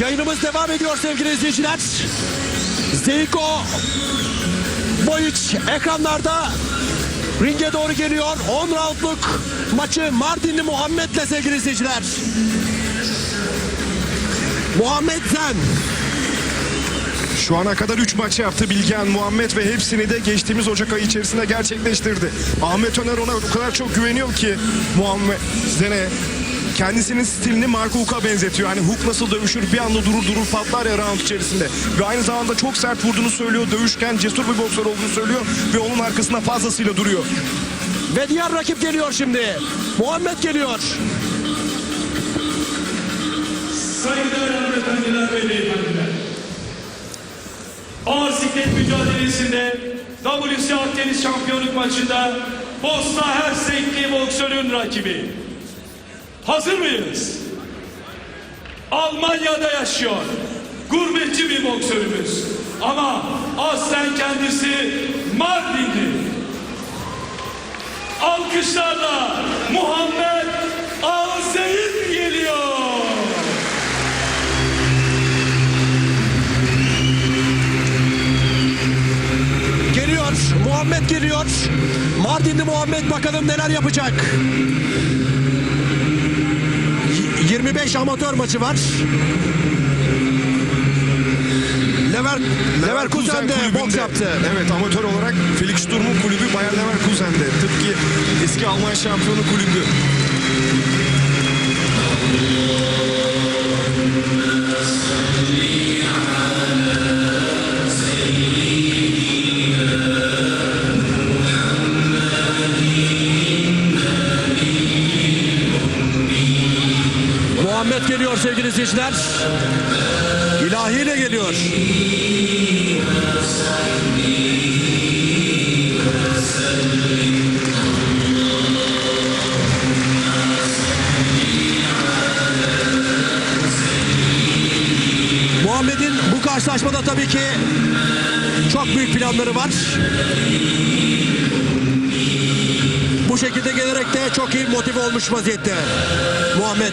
Yayınımız devam ediyor sevgili izleyiciler. Zeyko Boyiç ekranlarda ringe doğru geliyor. 10 roundluk maçı Mardinli Muhammed'le sevgili izleyiciler. Muhammed Zen. Şu ana kadar 3 maç yaptı Bilgehan Muhammed ve hepsini de geçtiğimiz Ocak ayı içerisinde gerçekleştirdi. Ahmet Öner ona o kadar çok güveniyor ki Muhammed Zen'e kendisinin stilini Marco Huck'a benzetiyor. Hani Hook nasıl dövüşür bir anda durur durur patlar ya round içerisinde. Ve aynı zamanda çok sert vurduğunu söylüyor. Dövüşken cesur bir boksör olduğunu söylüyor. Ve onun arkasında fazlasıyla duruyor. Ve diğer rakip geliyor şimdi. Muhammed geliyor. Saygıdeğer hanımefendiler ve beyefendiler. Ağır siklet mücadelesinde WC Akdeniz Şampiyonluk maçında Bosna Hersekli boksörün rakibi. Hazır mıyız? Almanya'da yaşıyor. Gurbetçi bir boksörümüz. Ama aslen kendisi Mardinli. Alkışlarla Muhammed Alzeyin geliyor. Geliyor. Muhammed geliyor. Mardinli Muhammed bakalım neler yapacak. Y- 25 amatör maçı var. Lever, Leverkusen'de kulübünde- boks yaptı. Evet amatör olarak Felix Sturm'un kulübü Bayer Leverkusen'de. Tıpkı eski Alman şampiyonu kulübü. Muhammed geliyor sevgili izleyiciler. İlahiyle geliyor. Muhammed'in bu karşılaşmada tabii ki çok büyük planları var. Bu şekilde gelerek de çok iyi motive olmuş vaziyette. Muhammed.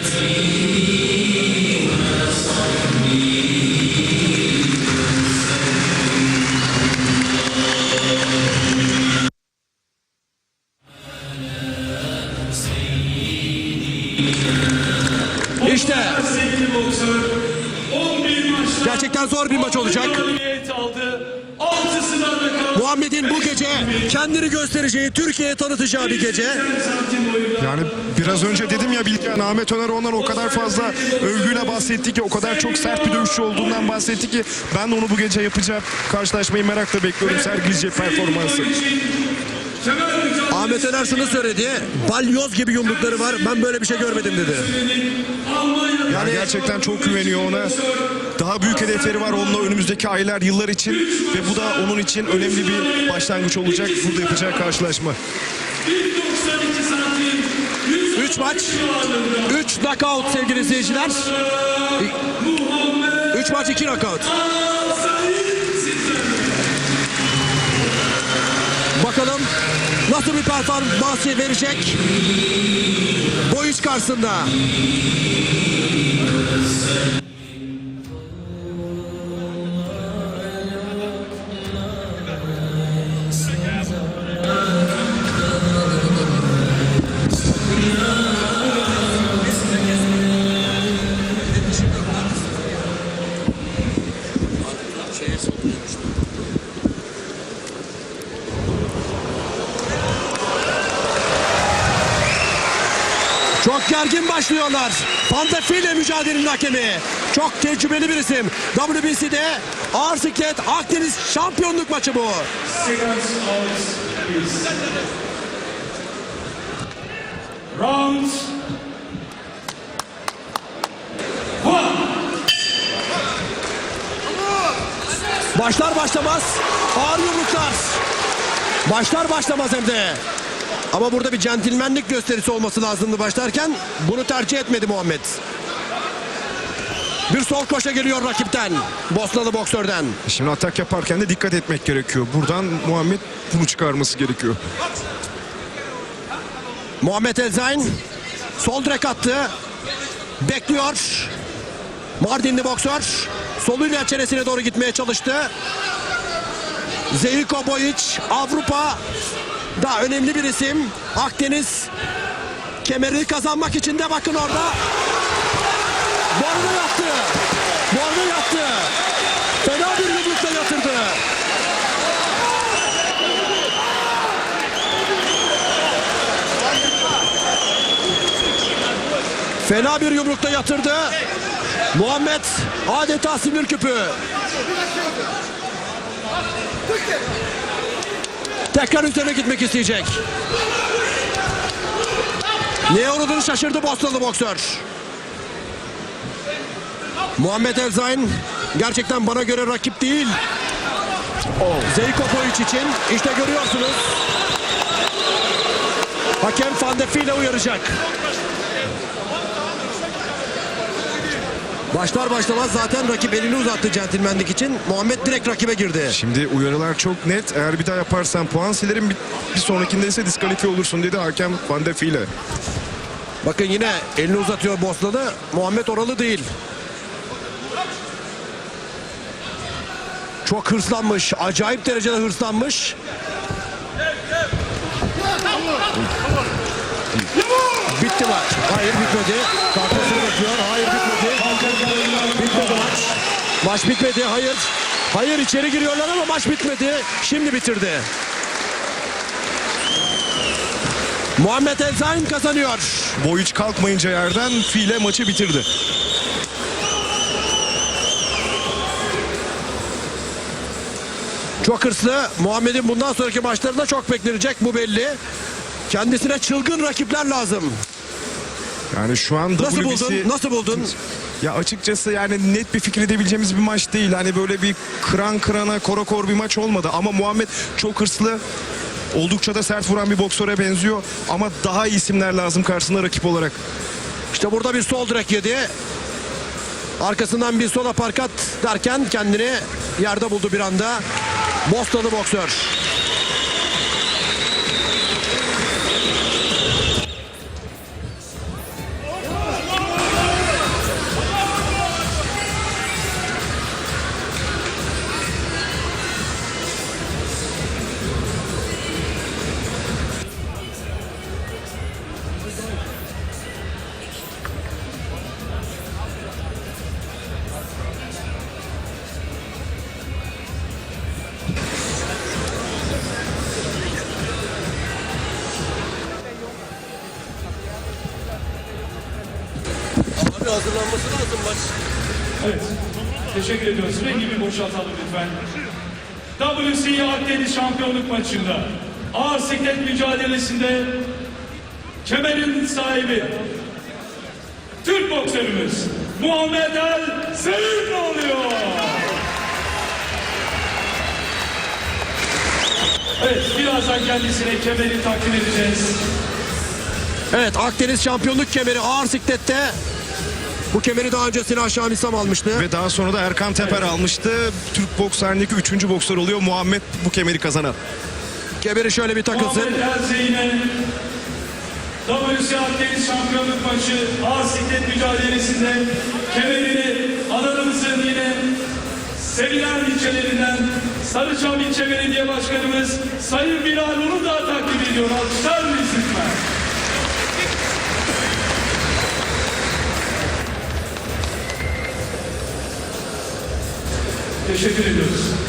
İşte Sevgili boksör 11 maçta gerçekten zor bir maç olacak. Muhammed'in bu gece kendini göstereceği, Türkiye'ye tanıtacağı bir gece. Yani biraz önce dedim ya Bilgehan Ahmet Öner ondan o kadar fazla övgüyle bahsetti ki o kadar çok sert bir dövüşçü olduğundan bahsetti ki ben de onu bu gece yapacağım. Karşılaşmayı merakla bekliyorum sergileyecek performansı. Ahmet Öner şunu söyledi. Balyoz gibi yumrukları var. Ben böyle bir şey görmedim dedi. Yani gerçekten çok güveniyor ona. Daha büyük hedefleri var onunla önümüzdeki aylar, yıllar için ve bu da onun için önemli bir başlangıç olacak burada yapacağı karşılaşma. 192 santim 100 3 maç, 3 knockout sevgili izleyiciler. 3 maç 2 knockout. Bakalım nasıl bir performans verecek Boyiç karşısında. Çok gergin başlıyorlar. Pantafile mücadelenin hakemi. Çok tecrübeli bir isim. WBC'de ağır siklet Akdeniz şampiyonluk maçı bu. Round one. Başlar başlamaz ağır yumruklar. Başlar başlamaz hem de. Ama burada bir centilmenlik gösterisi olması lazımdı başlarken. Bunu tercih etmedi Muhammed. Bir sol koşa geliyor rakipten. Bosnalı boksörden. Şimdi atak yaparken de dikkat etmek gerekiyor. Buradan Muhammed bunu çıkarması gerekiyor. Muhammed Elzain sol direk attı. Bekliyor. Mardinli boksör soluyla çenesine doğru gitmeye çalıştı. Zeljko Boyic Avrupa da önemli bir isim. Akdeniz kemeri kazanmak için de bakın orada. Boynu yattı. Boynu yattı. Fena bir yumrukla yatırdı. Fena bir yumrukla yatırdı. Muhammed adeta sinir küpü. Tekrar üzerine gitmek isteyecek. Neye uğradığını şaşırdı Bosnalı boksör. Muhammed Elzain gerçekten bana göre rakip değil. Zeyko Boyic için işte görüyorsunuz. Hakem Fandefi ile uyaracak. Başlar başlamaz zaten rakip elini uzattı centilmenlik için. Muhammed direkt rakibe girdi. Şimdi uyarılar çok net. Eğer bir daha yaparsan puan silerim. Bir, sonrakinde ise diskalifiye olursun dedi hakem Van de Fiele. Bakın yine elini uzatıyor Bosnalı. Muhammed oralı değil. Çok hırslanmış. Acayip derecede hırslanmış. Bitti maç. Hayır bitmedi. Kartosunu bakıyor. Hayır bitmedi. Bitmedi maç. Maç bitmedi. Hayır. Hayır içeri giriyorlar ama maç bitmedi. Şimdi bitirdi. Muhammed Elzain kazanıyor. Boyic kalkmayınca yerden Fiele maçı bitirdi. Çok hırslı. Muhammed'in bundan sonraki maçlarında çok beklenecek bu belli. Kendisine çılgın rakipler lazım. Yani şu an Nasıl WBC... buldun? Nasıl buldun? Ya açıkçası yani net bir fikir edebileceğimiz bir maç değil. Hani böyle bir kıran kırana korakor bir maç olmadı. Ama Muhammed çok hırslı. Oldukça da sert vuran bir boksöre benziyor. Ama daha iyi isimler lazım karşısında rakip olarak. İşte burada bir sol direk yedi. Arkasından bir sol aparkat derken kendini yerde buldu bir anda. Bostalı boksör. Abi hazırlanması lazım maç. Evet. Teşekkür ediyoruz. Rengi bir boşaltalım lütfen. WCE Akdeniz Şampiyonluk maçında ağır siklet mücadelesinde kemerin sahibi Türk boksörümüz Muhammed El Zeyn oluyor. Evet, birazdan kendisine kemeri takdim edeceğiz. Evet Akdeniz şampiyonluk kemeri ağır siklette. Bu kemeri daha önce Sinan Şamisam almıştı. Ve daha sonra da Erkan Teper almıştı. Türk boks tarihindeki üçüncü boksör oluyor. Muhammed bu kemeri kazanan. Kemeri şöyle bir takılsın. WC Akdeniz Şampiyonluk maçı ağır siklet mücadelesinde kemerini alanımızın yine sevilen ilçelerinden Sarıçam İlçe Belediye Başkanımız Sayın Bilal Uludağ takdim ediyor. Alkışlar mıyız Teşekkür ediyoruz.